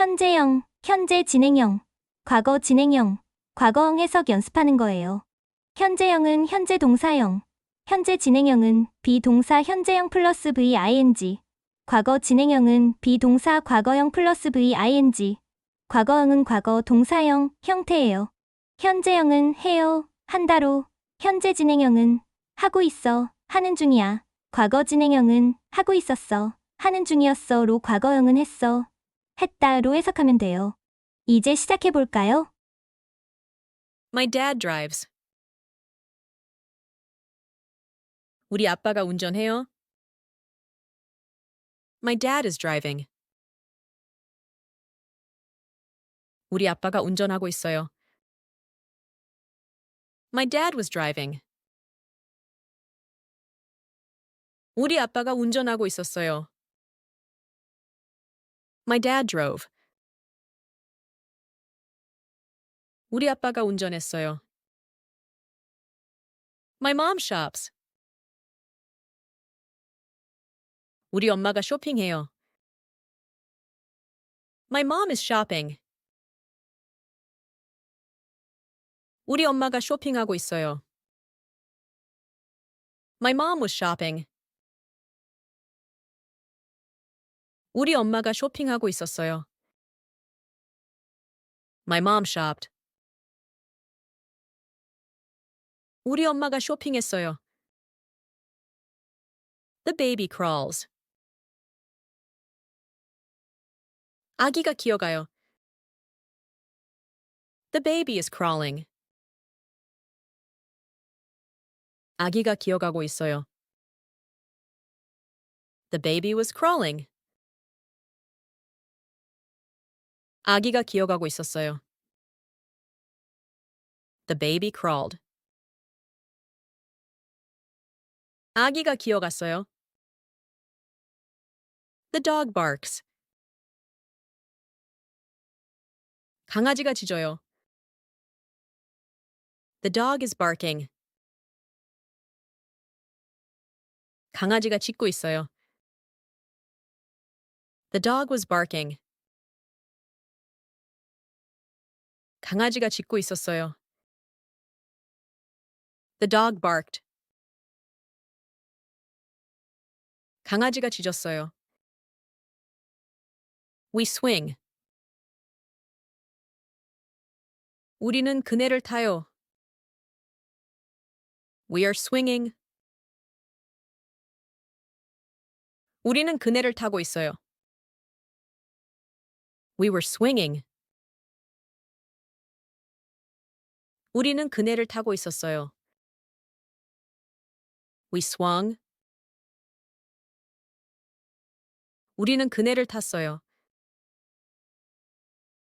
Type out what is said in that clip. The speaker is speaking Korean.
현재형, 현재 진행형, 과거 진행형, 과거형 해석 연습하는 거예요. 현재형은 현재 동사형, 현재 진행형은 비동사 현재형 플러스 VING, 과거 진행형은 비동사 과거형 플러스 VING, 과거형은 과거 동사형 형태예요. 현재형은 해요, 한다로, 현재 진행형은 하고 있어, 하는 중이야. 과거 진행형은 하고 있었어, 하는 중이었어로 과거형은 했어, 했다로 해석하면 돼요. 이제 시작해 볼까요? My dad drives. 우리 아빠가 운전해요. My dad is driving. 우리 아빠가 운전하고 있어요. My dad was driving. 우리 아빠가 운전하고 있었어요. My dad drove. 우리 아빠가 운전했어요. My mom shops. 우리 엄마가 쇼핑해요. My mom is shopping. 우리 엄마가 쇼핑하고 있어요. My mom was shopping. 우리 엄마가 쇼핑하고 있었어요. My mom shopped. 우리 엄마가 쇼핑했어요. The baby crawls. 아기가 기어가요. The baby is crawling. 아기가 기어가고 있어요. The baby was crawling. 아기가 기어가고 있었어요. The baby crawled. 아기가 기어갔어요. The dog barks. 강아지가 짖어요. The dog is barking. 강아지가 짖고 있어요. The dog was barking. 강아지가 짖고 있었어요. The dog barked. 강아지가 짖었어요. We swing. 우리는 그네를 타요. We are swinging. 우리는 그네를 타고 있어요. We were swinging. 우리는 그네를 타고 있었어요. We swung. 우리는 그네를 탔어요.